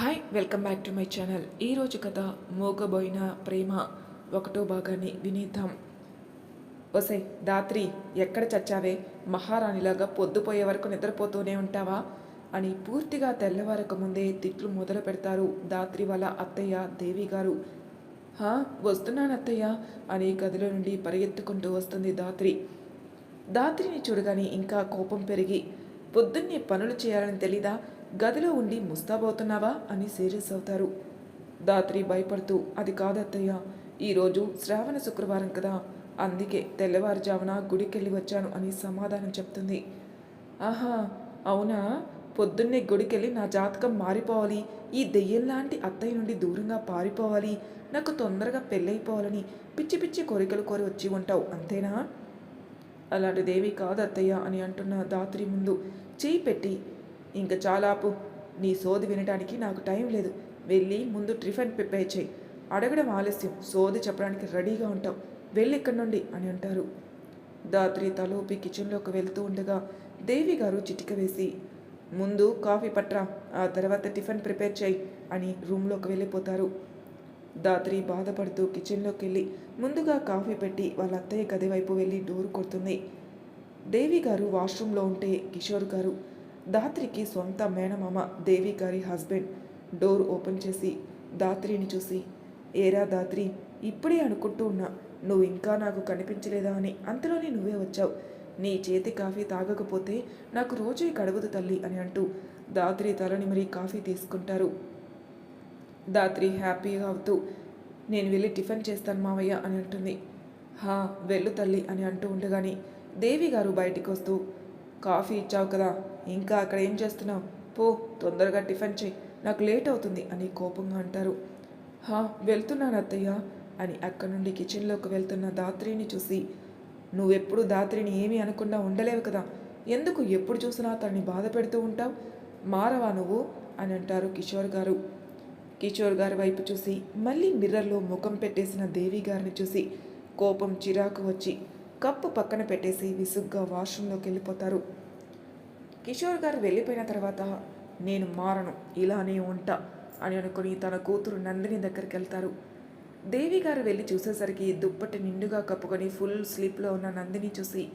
Hi welcome back to my channel. ఈరోజు కథ మోగబోయిన ప్రేమ. ఒకటో భాగాన్ని వినేద్దాం. ఒసే దాత్రి ఎక్కడ చచ్చావే? మహారాణిలాగా పొద్దుపోయే వరకు నిద్రపోతూనే ఉంటావా? అని పూర్తిగా తెల్లవారక ముందే తిట్లు మొదలు పెడతారు దాత్రి వాళ్ళ అత్తయ్య దేవి గారు. హా వస్తున్నాను అత్తయ్య అని గదిలో నుండి పరిగెత్తుకుంటూ వస్తుంది దాత్రి. దాత్రిని చూడగానే ఇంకా కోపం పెరిగి పొద్దున్నే పనులు చేయాలని తెలీదా? గదిలో ఉండి ముస్తాబోతున్నావా అని సీరియస్ అవుతారు. దాత్రి భయపడుతూ అది కాదత్తయ్య ఈరోజు శ్రావణ శుక్రవారం కదా అందుకే తెల్లవారుజామున గుడికెళ్ళి వచ్చాను అని సమాధానం చెప్తుంది. ఆహా అవునా? పొద్దున్నే గుడికెళ్ళి నా జాతకం మారిపోవాలి. ఈ దెయ్యం లాంటి అత్తయ్య నుండి దూరంగా పారిపోవాలి. నాకు తొందరగా పెళ్ళైపోవాలని పిచ్చి పిచ్చి కోరికలు కోరి వచ్చి ఉంటావు అంతేనా? అలాంటి దేవి కాదు అత్తయ్య అని అంటున్న దాత్రి ముందు చేయి పెట్టి ఇంక చాలాపు నీ సోది వినడానికి నాకు టైం లేదు. వెళ్ళి ముందు టిఫిన్ ప్రిపేర్ చేయి. అడగడం ఆలస్యం. సోది చెప్పడానికి రెడీగా ఉంటావు. వెళ్ళి ఇక్కడి నుండి అని అంటారు. దాత్రి తలూపి కిచెన్లోకి వెళ్తూ ఉండగా దేవి గారు చిటిక వేసి ముందు కాఫీ పట్రా ఆ తర్వాత టిఫిన్ ప్రిపేర్ చేయి అని రూమ్లోకి వెళ్ళిపోతారు. దాత్రి బాధపడుతూ కిచెన్లోకి వెళ్ళి ముందుగా కాఫీ పెట్టి వాళ్ళ అత్తయ్య గది వైపు వెళ్ళి డోర్ కొడుతుంది. దేవి గారు వాష్రూమ్లో ఉంటే కిషోర్ గారు దాత్రికి సొంత మేనమామ దేవి గారి హస్బెండ్. డోర్ ఓపెన్ చేసి దాత్రిని చూసి ఏరా దాత్రి ఇప్పుడే అనుకుంటూ ఉన్నా నువ్వు ఇంకా నాకు కనిపించలేదా అని అంతలోనే నువ్వే వచ్చావు. నీ చేతి కాఫీ తాగకపోతే నాకు రోజే గడవదు తల్లి అని అంటూ దాత్రి తలని మరీ కాఫీ తీసుకుంటారు. దాత్రి హ్యాపీగా అవుతూ నేను వెళ్ళి టిఫిన్ చేస్తాను మావయ్య అని అంటుంది. హా వెళ్ళు తల్లి అని అంటూ ఉండగానే దేవి గారు బయటికి వస్తూ కాఫీ ఇచ్చావు కదా ఇంకా అక్కడ ఏం చేస్తున్నావు? పో తొందరగా టిఫిన్ చేయి. నాకు లేట్ అవుతుంది అని కోపంగా అంటారు. హా వెళ్తున్నాను అత్తయ్య అని అక్కడి నుండి కిచెన్లోకి వెళ్తున్న దాత్రిని చూసి నువ్వెప్పుడు దాత్రిని ఏమీ అనకుండా ఉండలేవు కదా. ఎందుకు ఎప్పుడు చూసినా తనని బాధ పెడుతూ ఉంటావు? మారవా నువ్వు? అని అంటారు కిషోర్ గారు. కిషోర్ గారి వైపు చూసి మళ్ళీ మిర్రర్లో ముఖం పెట్టేసిన దేవి గారిని చూసి కోపం చిరాకు వచ్చి కప్పు పక్కన పెట్టేసి విసుగ్గా వాష్రూమ్లోకి వెళ్ళిపోతారు. కిషోర్ గారు వెళ్ళిపోయిన తర్వాత నేను మారను ఇలానే ఉంటా అని అనుకుని తన కూతురు నందిని దగ్గరికి వెళ్తారు. దేవి గారు వెళ్ళి చూసేసరికి దుప్పటి నిండుగా కప్పుకొని ఫుల్ స్లీప్లో ఉన్న నందిని చూసి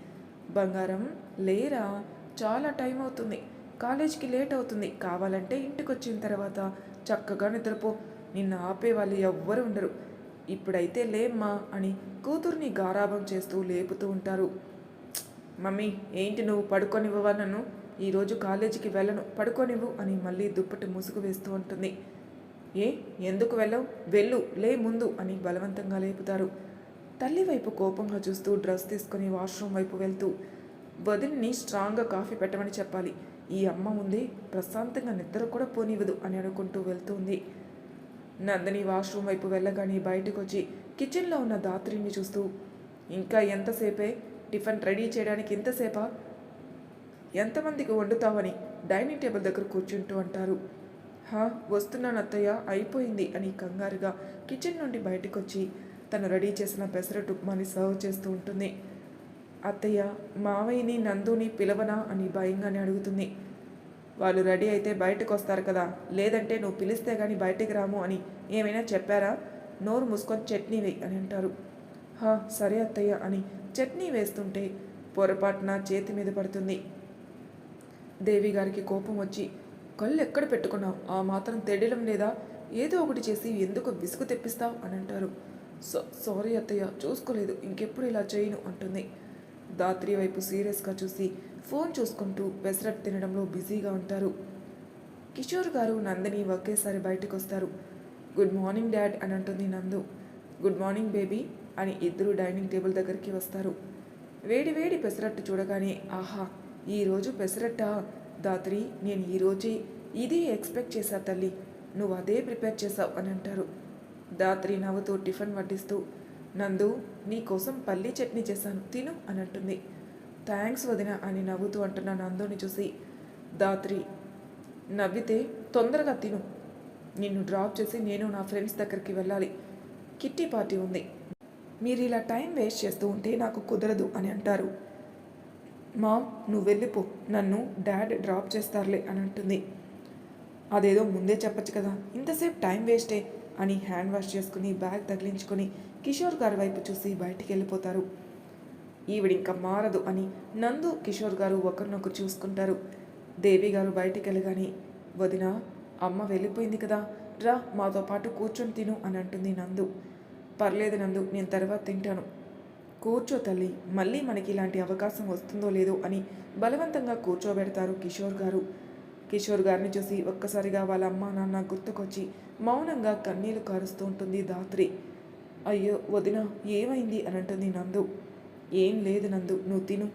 బంగారం లేరా? చాలా టైం అవుతుంది. కాలేజీకి లేట్ అవుతుంది. కావాలంటే ఇంటికి వచ్చిన తర్వాత చక్కగా నిద్రపో. నిన్ను ఆపే వాళ్ళు ఎవ్వరు ఉండరు. ఇప్పుడైతే లేమ్మా అని కూతుర్ని గారాభం చేస్తూ లేపుతూ ఉంటారు. మమ్మీ ఏంటి నువ్వు పడుకోనివ్వవా నన్ను? ఈరోజు కాలేజీకి వెళ్ళను. పడుకోనివ్వు అని మళ్ళీ దుప్పటి ముసుగు వేస్తూ ఉంటుంది. ఏ? ఎందుకు వెళ్ళవు? వెళ్ళు లే ముందు అని బలవంతంగా లేపుతారు. తల్లి వైపు కోపంగా చూస్తూ డ్రెస్ తీసుకుని వాష్రూమ్ వైపు వెళ్తూ వదిలిని స్ట్రాంగ్గా కాఫీ పెట్టమని చెప్పాలి. ఈ అమ్మ ఉంది ప్రశాంతంగా నిద్ర కూడా పోనివ్వదు అని అనుకుంటూ వెళ్తుంది. నందిని వాష్రూమ్ వైపు వెళ్ళగానే బయటకు వచ్చి కిచెన్లో ఉన్న దాత్రిని చూస్తూ ఇంకా ఎంతసేపే? టిఫిన్ రెడీ చేయడానికి ఎంతసేపా ఎంతమందికి వండుతావని డైనింగ్ టేబుల్ దగ్గర కూర్చుంటూ అంటారు. హా వస్తున్నాను అత్తయ్య అయిపోయింది అని కంగారుగా కిచెన్ నుండి బయటకు వచ్చి తను రెడీ చేసిన పెసరట్ ఉప్మాని సర్వ్ చేస్తూ ఉంటుంది. అత్తయ్య మావయ్యని నందుని పిలవనా అని భయంగానే అడుగుతుంది. వాళ్ళు రెడీ అయితే బయటకు వస్తారు కదా లేదంటే నువ్వు పిలిస్తే కానీ బయటికి రాము అని ఏమైనా చెప్పారా? నోరు మూసుకొని చట్నీ వేయి అని అంటారు. హా సరే అత్తయ్య అని చట్నీ వేస్తుంటే పొరపాటున చేతి మీద పడుతుంది. దేవి గారికి కోపం వచ్చి కళ్ళు ఎక్కడ పెట్టుకున్నావు? ఆ మాత్రం తెడడం లేదా? ఏదో ఒకటి చేసి ఎందుకు విసుగు తెప్పిస్తావు? అని అంటారు. సో సారీ అత్తయ్య చూసుకోలేదు. ఇంకెప్పుడు ఇలా చేయను అంటుంది. దాత్రి వైపు సీరియస్గా చూసి ఫోన్ చూసుకుంటూ పెసరట్ తినడంలో బిజీగా ఉంటారు. కిషోర్ గారు నందిని ఒకేసారి బయటకు వస్తారు గుడ్ మార్నింగ్ డాడ్ అని అంటుంది నందు. గుడ్ మార్నింగ్ బేబీ అని ఇద్దరు డైనింగ్ టేబుల్ దగ్గరికి వస్తారు. వేడి వేడి పెసరట్టు చూడగానే ఆహా ఈరోజు పెసరట్టా దాత్రి నేను ఈరోజే ఇదే ఎక్స్పెక్ట్ చేశా తల్లి. నువ్వు అదే ప్రిపేర్ చేసావు అని అంటారు. దాత్రి నవ్వుతూ టిఫిన్ వడ్డిస్తూ నందు నీ కోసం పల్లీ చట్నీ చేశాను తిను అని అంటుంది. థ్యాంక్స్ వదిన అని నవ్వుతూ అంటున్న నందుని చూసి దాత్రి నవ్వితే తొందరగా తిను. నిన్ను డ్రాప్ చేసి నేను నా ఫ్రెండ్స్ దగ్గరికి వెళ్ళాలి. కిట్టి పార్టీ ఉంది. మీరు ఇలా టైం వేస్ట్ చేస్తూ ఉంటే నాకు కుదరదు అని అంటారు. మామ్ నువ్వు వెళ్ళిపో నన్ను డాడ్ డ్రాప్ చేస్తారులే అని అంటుంది. అదేదో ముందే చెప్పొచ్చు కదా. ఇంతసేపు టైం వేస్టే అని హ్యాండ్ వాష్ చేసుకుని బ్యాగ్ తగిలించుకొని కిషోర్ గారి వైపు చూసి బయటికి వెళ్ళిపోతారు. ఈవిడింక మారదు అని నందు కిషోర్ గారు ఒకరినొకరు చూసుకుంటారు. దేవి గారు బయటికి వెళ్ళగానే వదిన అమ్మ వెళ్ళిపోయింది కదా. రా మాతో పాటు కూర్చొని తిను అని అంటుంది నందు. పర్లేదు నందు నేను తర్వాత తింటాను. కూర్చో తల్లి మళ్ళీ మనకి ఇలాంటి అవకాశం వస్తుందో లేదో అని బలవంతంగా కూర్చోబెడతారు కిషోర్ గారు. కిషోర్ గారిని చూసి ఒక్కసారిగా వాళ్ళ అమ్మా నాన్న గుర్తుకొచ్చి మౌనంగా కన్నీళ్ళు కారుస్తూ ఉంటుంది దాత్రి అయ్యో వదిన ఏమైంది? అని అంటుంది నందు. ఏం లేదు నందు నువ్వు తిను.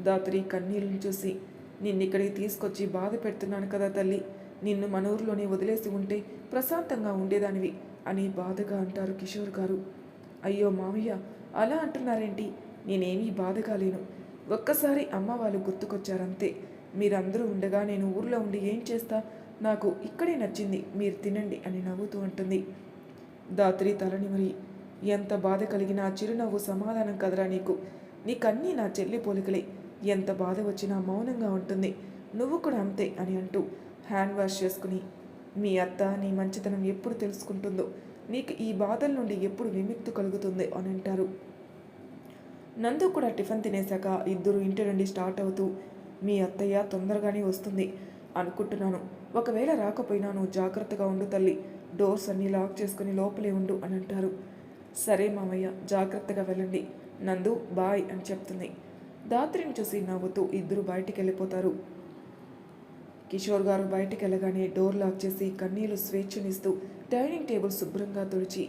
దాత్రి కన్నీళ్ళని చూసి నిన్నిక్కడికి తీసుకొచ్చి బాధ పెడుతున్నాను కదా తల్లి నిన్ను మన ఊరిలోనే వదిలేసి ఉంటే ప్రశాంతంగా ఉండేదానివి అని బాధగా అంటారు కిషోర్ గారు. అయ్యో మావయ్య అలా అంటున్నారేంటి? నేనేమీ బాధ కాలేను. ఒక్కసారి అమ్మ వాళ్ళు గుర్తుకొచ్చారంతే. మీరందరూ ఉండగా నేను ఊర్లో ఉండి ఏం చేస్తా? నాకు ఇక్కడే నచ్చింది మీరు తినండి అని నవ్వుతూ అంటుంది. దాత్రి తలని మరి ఎంత బాధ కలిగినా చిరునవ్వు సమాధానం కదరా నీకు? నీకన్నీ నా చెల్లి పోలికలే. ఎంత బాధ వచ్చినా మౌనంగా ఉంటుంది. నువ్వు కూడా అంతే అని అంటూ హ్యాండ్ వాష్ చేసుకుని మీ అత్త నీ మంచితనం ఎప్పుడు తెలుసుకుంటుందో నీకు ఈ బాధల నుండి ఎప్పుడు విముక్తి కలుగుతుంది అని అంటారు. నందు కూడా టిఫిన్ తినేశాక ఇద్దరు ఇంటి నుండి స్టార్ట్ అవుతూ మీ అత్తయ్య తొందరగానే వస్తుంది అనుకుంటున్నాను. ఒకవేళ రాకపోయినా నువ్వు జాగ్రత్తగా ఉండు తల్లి డోర్స్ అన్నీ లాక్ చేసుకుని లోపలే ఉండు అని అంటారు. సరే మామయ్య జాగ్రత్తగా వెళ్ళండి. నందు బాయ్ అని చెప్తుంది. దాత్రిని చూసి నవ్వుతూ ఇద్దరు బయటికి వెళ్ళిపోతారు. కిషోర్ గారు బయటికి వెళ్ళగానే డోర్ లాక్ చేసి కన్నీళ్ళు స్వేచ్ఛనిస్తూ డైనింగ్ టేబుల్ శుభ్రంగా తుడిచి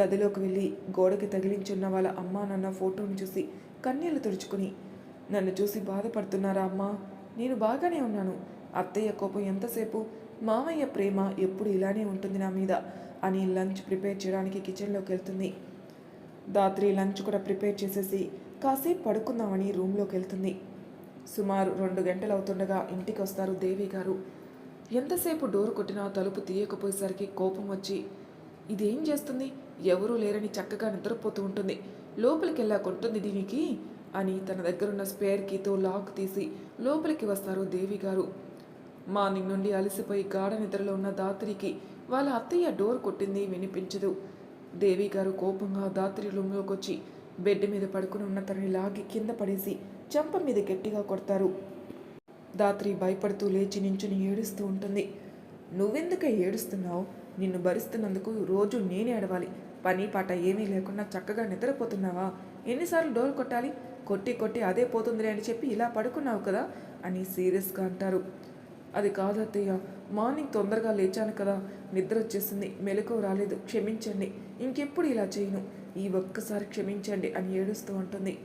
గదిలోకి వెళ్ళి గోడకి తగిలించున్న వాళ్ళ అమ్మా నాన్న ఫోటోని చూసి కన్నీళ్ళు తుడుచుకుని నన్ను చూసి బాధపడుతున్నారా అమ్మా? నేను బాగానే ఉన్నాను. అత్తయ్య కోపం ఎంతసేపు? మామయ్య ప్రేమ ఎప్పుడు ఇలానే ఉంటుంది నా మీద అని లంచ్ ప్రిపేర్ చేయడానికి కిచెన్లోకి వెళ్తుంది. దాత్రి లంచ్ కూడా ప్రిపేర్ చేసేసి కాసేపు పడుకుందామని రూమ్లోకి వెళ్తుంది. సుమారు రెండు గంటలు అవుతుండగా ఇంటికి వస్తారు దేవి గారు ఎంతసేపు డోర్ కొట్టినా తలుపు తీయకపోయేసరికి కోపం వచ్చి ఇదేం చేస్తుంది? ఎవరూ లేరని చక్కగా నిద్రపోతూ ఉంటుంది. లోపలికి వెళ్ళా కొంటుంది దీనికి? అని తన దగ్గరున్న స్పేర్ కీతో లాక్ తీసి లోపలికి వస్తారు దేవి గారు మార్నింగ్ నుండి అలసిపోయి గాఢ నిద్రలో ఉన్న దాత్రికి వాళ్ళ అత్తయ్య డోర్ కొట్టింది వినిపించదు. దేవి గారు కోపంగా దాత్రి రూమ్లోకి వచ్చి బెడ్ మీద పడుకుని ఉన్న తనని లాగి కింద పడేసి చెంప మీద గట్టిగా కొడతారు. దాత్రి భయపడుతూ లేచి నించుని ఏడుస్తూ ఉంటుంది. నువ్వెందుకే ఏడుస్తున్నావు? నిన్ను భరిస్తున్నందుకు రోజు నేనే ఏడవాలి. పని పాట ఏమీ లేకుండా చక్కగా నిద్రపోతున్నావా? ఎన్నిసార్లు డోర్ కొట్టాలి? కొట్టి కొట్టి అదే పోతుందిలే అని చెప్పి ఇలా పడుకున్నావు కదా? అని సీరియస్గా అంటారు. అది కాదు అత్తయ్య మార్నింగ్ తొందరగా లేచాను కదా. నిద్ర వచ్చేసింది. మెలకు రాలేదు. క్షమించండి. ఇంకెప్పుడు ఇలా చేయను. ఈ ఒక్కసారి క్షమించండి అని ఏడుస్తూ ఉంటుంది.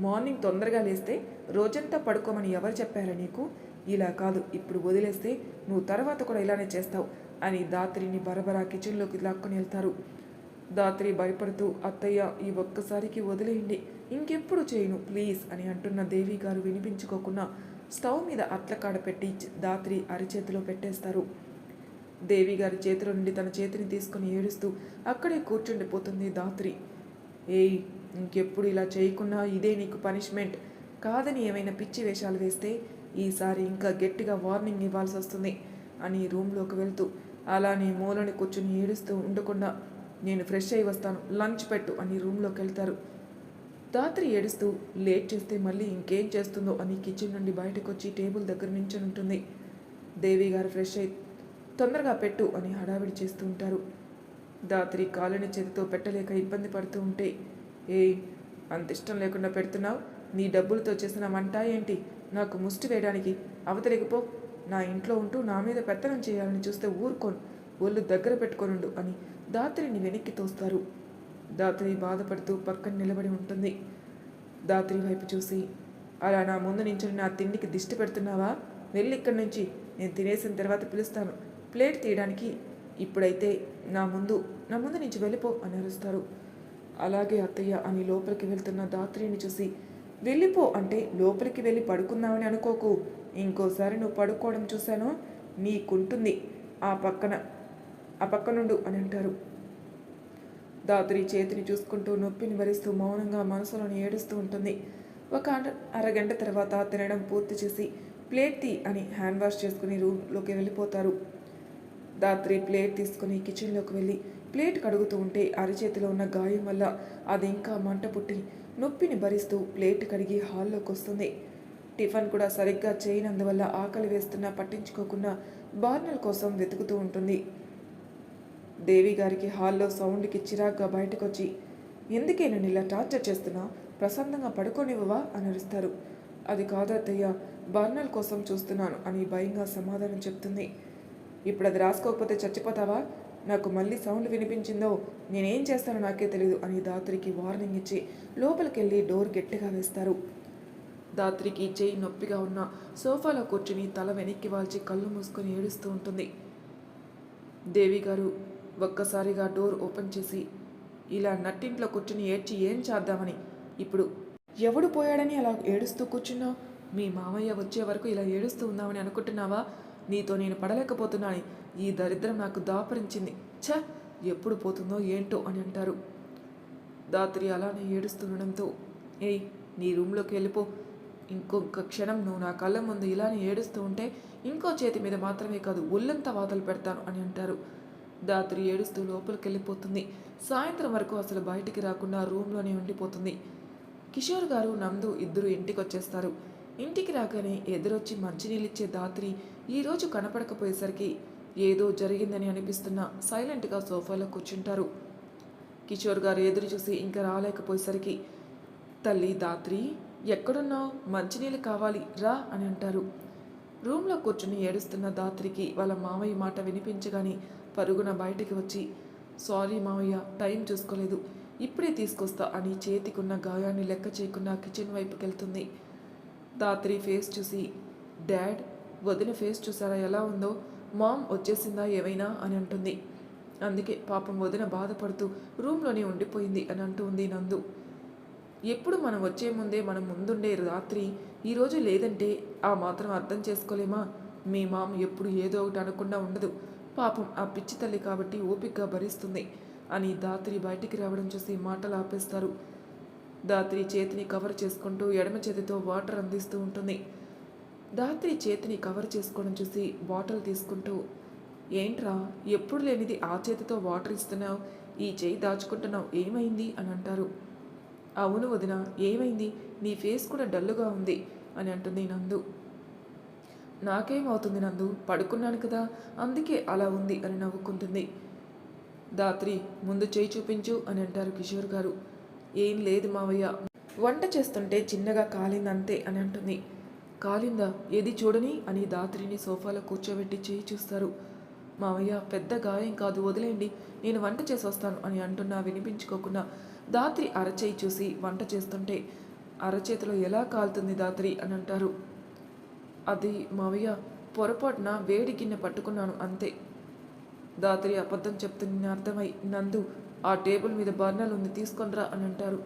మార్నింగ్ తొందరగా లేస్తే రోజంతా పడుకోమని ఎవరు చెప్పారా నీకు? ఇలా కాదు ఇప్పుడు వదిలేస్తే నువ్వు తర్వాత కూడా ఇలానే చేస్తావు అని దాత్రిని బరబరా కిచెన్లోకి లాక్కొని వెళ్తారు. దాత్రి భయపడుతూ అత్తయ్య ఈ ఒక్కసారికి వదిలేయండి ఇంకెప్పుడు చేయను ప్లీజ్ అని అంటున్న దేవి గారు వినిపించుకోకుండా స్టవ్ మీద అట్లకాడ పెట్టి దాత్రి అరిచేతిలో పెట్టేస్తారు. దేవి గారి చేతిలో నుండి తన చేతిని తీసుకుని ఏడుస్తూ అక్కడే కూర్చుండిపోతుంది దాత్రి. ఏయ్ ఇంకెప్పుడు ఇలా చేయకుండా ఇదే నీకు పనిష్మెంట్ కాదని ఏమైనా పిచ్చి వేషాలు వేస్తే ఈసారి ఇంకా గట్టిగా వార్నింగ్ ఇవ్వాల్సి వస్తుంది అని రూమ్లోకి వెళ్తూ అలానే మూలని కూర్చుని ఏడుస్తూ ఉండకుండా నేను ఫ్రెష్ అయి వస్తాను లంచ్ పెట్టు అని రూమ్లోకి వెళ్తారు. రాత్రి ఏడుస్తూ లేట్ చేస్తే మళ్ళీ ఇంకేం చేస్తుందో అని కిచెన్ నుండి బయటకు వచ్చి టేబుల్ దగ్గర నించుని ఉంటుంది. దేవి గారు ఫ్రెష్ అయి తొందరగా పెట్టు అని హడావిడి చేస్తూ ఉంటారు. దాత్రి కాలని చేతితో పెట్టలేక ఇబ్బంది పడుతూ ఉంటే ఏయ్ అంత ఇష్టం లేకుండా పెడుతున్నావు. నీ డబ్బులతో చేసిన వంట ఏంటి? నాకు ముష్టి వేయడానికి అవతలిగిపో నా ఇంట్లో ఉంటూ నా మీద పెత్తనం చేయాలని చూస్తే ఊరుకోను. ఒళ్ళు దగ్గర పెట్టుకొనుండు అని దాత్రిని వెనక్కి తోస్తారు. దాత్రి బాధపడుతూ పక్కన నిలబడి ఉంటుంది. దాత్రి వైపు చూసి అలా నా ముందు నించుని నా తిండికి దిష్టి పెడుతున్నావా? వెళ్ళి ఇక్కడి నుంచి. నేను తినేసిన తర్వాత పిలుస్తాను. ప్లేట్ తీయడానికి ఇప్పుడైతే నా ముందు నా ముందు నుంచి వెళ్ళిపో అని అరుస్తారు. అలాగే అత్తయ్య అని లోపలికి వెళ్తున్న దాత్రిని చూసి వెళ్ళిపో అంటే లోపలికి వెళ్ళి పడుకుందామని అనుకోకు. ఇంకోసారి నువ్వు పడుకోవడం చూశాను నీకుంటుంది. ఆ పక్కన ఆ పక్కనుండు అని అంటారు. దాత్రి చేతిని చూసుకుంటూ నొప్పిని భరిస్తూ మౌనంగా మనసులోని ఏడుస్తూ ఉంటుంది. ఒక అర- అరగంట తర్వాత తినడం పూర్తి చేసి ప్లేట్ తీ అని హ్యాండ్ వాష్ చేసుకుని రూమ్లోకి వెళ్ళిపోతారు. దాత్రి ప్లేట్ తీసుకుని కిచెన్లోకి వెళ్ళి ప్లేట్ కడుగుతూ ఉంటే అరచేతిలో ఉన్న గాయం వల్ల అది ఇంకా మంట పుట్టి నొప్పిని భరిస్తూ ప్లేట్ కడిగి హాల్లోకి వస్తుంది. టిఫిన్ కూడా సరిగ్గా చేయనందువల్ల ఆకలి వేస్తున్నా పట్టించుకోకుండా బార్నల్ కోసం వెతుకుతూ ఉంటుంది. దేవి గారికి హాల్లో సౌండ్కి చిరాగ్గా బయటకొచ్చి ఎందుకే నన్ను ఇలా టార్చర్ చేస్తున్నా? ప్రశాంతంగా పడుకోనివ్వవా? అని అరుస్తారు. అది కాదత్తయ్య బర్నల్ కోసం చూస్తున్నాను అని భయంగా సమాధానం చెప్తుంది. ఇప్పుడు అది రాసుకోకపోతే చచ్చిపోతావా? నాకు మళ్ళీ సౌండ్ వినిపించిందో నేనేం చేస్తానో నాకే తెలియదు అని దాత్రికి వార్నింగ్ ఇచ్చి లోపలికెళ్ళి డోర్ గట్టిగా వేస్తారు. దాత్రికి చేయి నొప్పిగా ఉన్న సోఫాలో కూర్చుని తల వెనక్కి వాల్చి కళ్ళు మూసుకొని ఏడుస్తూ ఉంటుంది. దేవి గారు ఒక్కసారిగా డోర్ ఓపెన్ చేసి ఇలా నట్టింట్లో కూర్చుని ఏడ్చి ఏం చేద్దామని? ఇప్పుడు ఎవడు పోయాడని అలా ఏడుస్తూ కూర్చున్నావు? మీ మామయ్య వచ్చే వరకు ఇలా ఏడుస్తూ ఉందామని అనుకుంటున్నావా? నీతో నేను పడలేకపోతున్నాను ఈ దరిద్రం నాకు దాపరించింది. ఛ! ఎప్పుడు పోతుందో ఏంటో అని అంటారు. దాత్రి అలానే ఏడుస్తుండడంతో ఏయ్ నీ రూమ్లోకి వెళ్ళిపో. ఇంకొక క్షణం నువ్వు నా కళ్ళ ముందు ఇలానే ఏడుస్తూ ఉంటే ఇంకో చేతి మీద మాత్రమే కాదు ఒళ్ళంతా వాతలు పెడతాను అని అంటారు. దాత్రి ఏడుస్తూ లోపలికి వెళ్ళిపోతుంది సాయంత్రం వరకు అసలు బయటికి రాకుండా రూమ్లోనే ఉండిపోతుంది. కిషోర్ గారు నందు ఇద్దరు ఇంటికి వచ్చేస్తారు ఇంటికి రాగానే ఎదురొచ్చి మంచినీళ్ళిచ్చే దాత్రి ఈరోజు కనపడకపోయేసరికి ఏదో జరిగిందని అనిపిస్తున్న సైలెంట్గా సోఫాలో కూర్చుంటారు. కిషోర్ గారు ఎదురు చూసి ఇంకా రాలేకపోయేసరికి తల్లి దాత్రి ఎక్కడున్నావు? మంచినీళ్ళు కావాలి రా అని అంటారు. రూమ్లో కూర్చుని ఏడుస్తున్న దాత్రికి వాళ్ళ మామయ్య మాట వినిపించగానే పరుగున బయటికి వచ్చి సారీ మామయ్య టైం చూసుకోలేదు. ఇప్పుడే తీసుకొస్తా అని చేతికున్న గాయాన్ని లెక్క చేయకుండా కిచెన్ వైపుకి వెళ్తుంది దాత్రి ఫేస్ చూసి డాడ్ వదిన ఫేస్ చూసారా? ఎలా ఉందో? మామ్ వచ్చేసిందా ఏవైనా అని అంటుంది. అందుకే పాపం వదిన బాధపడుతూ రూమ్లోనే ఉండిపోయింది అని అంటూ ఉంది నందు. ఎప్పుడు మనం వచ్చే ముందే మనం ముందుండే రాత్రి ఈరోజు లేదంటే ఆ మాత్రం అర్థం చేసుకోలేమా? మీ మామ ఎప్పుడు ఏదో ఒకటి అనకుండా ఉండదు. పాపం ఆ పిచ్చి తల్లి కాబట్టి ఓపికగా భరిస్తుంది అని దాత్రి బయటికి రావడం చూసి మాటలు ఆపేస్తారు. దాత్రి చేతిని కవర్ చేసుకుంటూ ఎడమ చేతితో వాటర్ అందిస్తూ ఉంటుంది. ధాత్రి చేతిని కవర్ చేసుకోవడం చూసి బాటిల్ తీసుకుంటూ ఏంట్రా ఎప్పుడు లేనిది ఆ చేతితో వాటర్ ఇస్తున్నావు? ఈ చేయి దాచుకుంటున్నావు ఏమైంది? అని అంటారు. అవును వదిన ఏమైంది? నీ ఫేస్ కూడా డల్లుగా ఉంది అని అంటుంది నందు. నాకేమవుతుంది నందు? పడుకున్నాను కదా అందుకే అలా ఉంది అని నవ్వుకుంటుంది. దాత్రి ముందు చేయి చూపించు అని అంటారు కిషోర్ గారు. ఏం లేదు మావయ్య. వంట చేస్తుంటే చిన్నగా కాలిందంతే అని అంటుంది. కాలిందా ఏది చూడని? అని దాత్రిని సోఫాలో కూర్చోబెట్టి చేయి చూస్తారు. మావయ్య పెద్ద గాయం కాదు వదిలేయండి. నేను వంట చేసి వస్తాను అని అంటున్నా వినిపించుకోకుండా. దాత్రి అరచేయి చూసి వంట చేస్తుంటే అరచేతిలో ఎలా కాలుతుంది దాత్రి అని అంటారు. అది మావయ్య పొరపాటున వేడి గిన్నె పట్టుకున్నాను అంతే. దాత్రి అబద్ధం చెప్తున్న అర్థమై నందు ఆ టేబుల్ మీద బర్నల్ ఉంది తీసుకొనిరా అని అంటారు.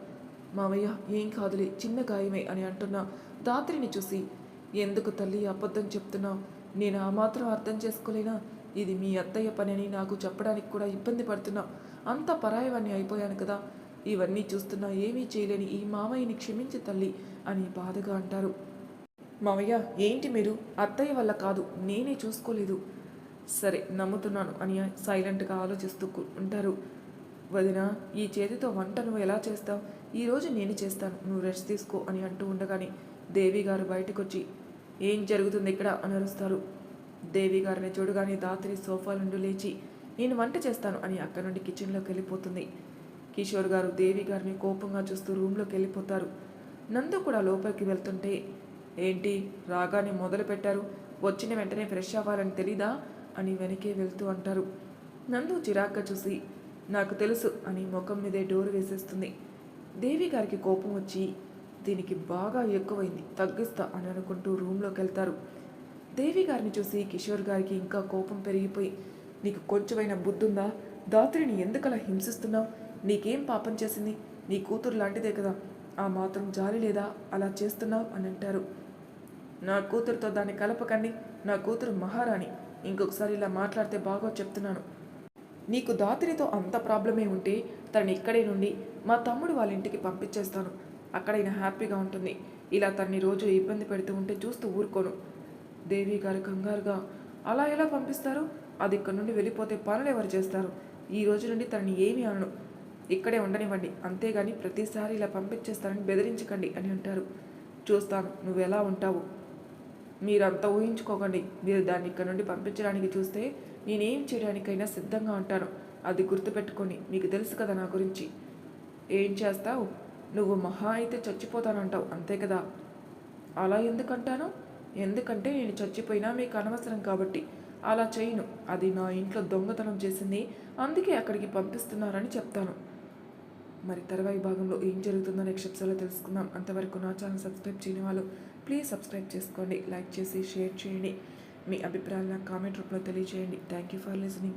మావయ్య ఏం కాదులే చిన్న గాయమే అని అంటున్నా. దాత్రిని చూసి ఎందుకు తల్లి అబద్ధం చెప్తున్నావు? నేను ఆ మాత్రం అర్థం చేసుకోలేనా? ఇది మీ అత్తయ్య పనిని నాకు చెప్పడానికి కూడా ఇబ్బంది పడుతున్నావు. అంత పరాయవాన్ని అయిపోయాను కదా. ఇవన్నీ చూస్తున్నా ఏమీ చేయలేని ఈ మామయ్యని క్షమించి తల్లి అని బాధగా అంటారు. మావయ్య ఏంటి మీరు? అత్తయ్య వల్ల కాదు నేనే చూసుకోలేదు. సరే నమ్ముతున్నాను అని సైలెంట్గా ఆలోచిస్తూ ఉంటారు. వదిన ఈ చేతితో వంట నువ్వు ఎలా చేస్తావు? ఈరోజు నేను చేస్తాను. నువ్వు రెస్ట్ తీసుకో అని అంటూ ఉండగానే దేవి గారు బయటకొచ్చి ఏం జరుగుతుంది? ఇక్కడ అని అరుస్తారు దేవి గారిని చూడగానే దాత్రి సోఫా నుండి లేచి నేను వంట చేస్తాను అని అక్కడి నుండి కిచెన్లోకి వెళ్ళిపోతుంది. కిషోర్ గారు దేవి గారిని కోపంగా చూస్తూ రూమ్లోకి వెళ్ళిపోతారు. నందు కూడా లోపలికి వెళ్తుంటే ఏంటి? రాగానే మొదలు పెట్టారు? వచ్చిన వెంటనే ఫ్రెష్ అవ్వాలని తెలీదా? అని వెనకే వెళ్తూ అంటారు. నందు చిరాగ్గా చూసి నాకు తెలుసు అని ముఖం మీదే డోర్ వేసేస్తుంది. దేవి గారికి కోపం వచ్చి దీనికి బాగా ఎక్కువైంది. తగ్గిస్తా అని అనుకుంటూ రూమ్లోకి వెళ్తారు దేవి గారిని చూసి కిషోర్ గారికి ఇంకా కోపం పెరిగిపోయి నీకు కొంచెమైనా బుద్ధుందా? దాత్రిని ఎందుకలా హింసిస్తున్నావు? నీకేం పాపం చేసింది? నీ కూతురు లాంటిదే కదా. ఆ మాత్రం జాలి లేదా? అలా చేస్తున్నావు? అని అంటారు. నా కూతురుతో దాన్ని కలపకండి. నా కూతురు మహారాణి. ఇంకొకసారి ఇలా మాట్లాడితే బాగో చెప్తున్నాను. నీకు దాత్రితో అంత ప్రాబ్లమే ఉంటే తను ఇక్కడే నుండి మా తమ్ముడు వాళ్ళ ఇంటికి పంపించేస్తాను. అక్కడైనా హ్యాపీగా ఉంటుంది. ఇలా తన్ని రోజు ఇబ్బంది పెడుతూ ఉంటే చూస్తూ ఊరుకోను. దేవి గారు కంగారుగా అలా ఎలా పంపిస్తారు? అది ఇక్కడ నుండి వెళ్ళిపోతే పనులు ఎవరు చేస్తారు? ఈ రోజు నుండి తనని ఏమీ అనను. ఇక్కడే ఉండనివ్వండి. అంతేగాని ప్రతిసారి ఇలా పంపించేస్తానని బెదిరించకండి అని అంటారు. చూస్తాను. నువ్వు ఎలా ఉంటావు? మీరంతా ఊహించుకోకండి. మీరు దాన్ని ఇక్కడ నుండి పంపించడానికి చూస్తే నేనేం చేయడానికైనా సిద్ధంగా ఉంటాను. అది గుర్తుపెట్టుకొని మీకు తెలుసు కదా నా గురించి. ఏం చేస్తావు? నువ్వు మహా అయితే చచ్చిపోతానంటావు అంతే కదా? అలా ఎందుకంటాను? ఎందుకంటే నేను చచ్చిపోయినా మీకు అనవసరం కాబట్టి. అలా చేయను. అది నా ఇంట్లో దొంగతనం చేసింది. అందుకే అక్కడికి పంపిస్తున్నారని చెప్తాను. మరి తర్వాయి భాగంలో ఏం జరుగుతుందో నెక్స్ట్ ఎపిసోడ్లో తెలుసుకుందాం. అంతవరకు నా ఛానల్ సబ్స్క్రైబ్ చేయని వాళ్ళు ప్లీజ్ సబ్స్క్రైబ్ చేసుకోండి. లైక్ చేసి షేర్ చేయండి. మీ అభిప్రాయాలను నాకు కామెంట్ రూపంలో తెలియజేయండి థ్యాంక్ యూ ఫర్ లిసనింగ్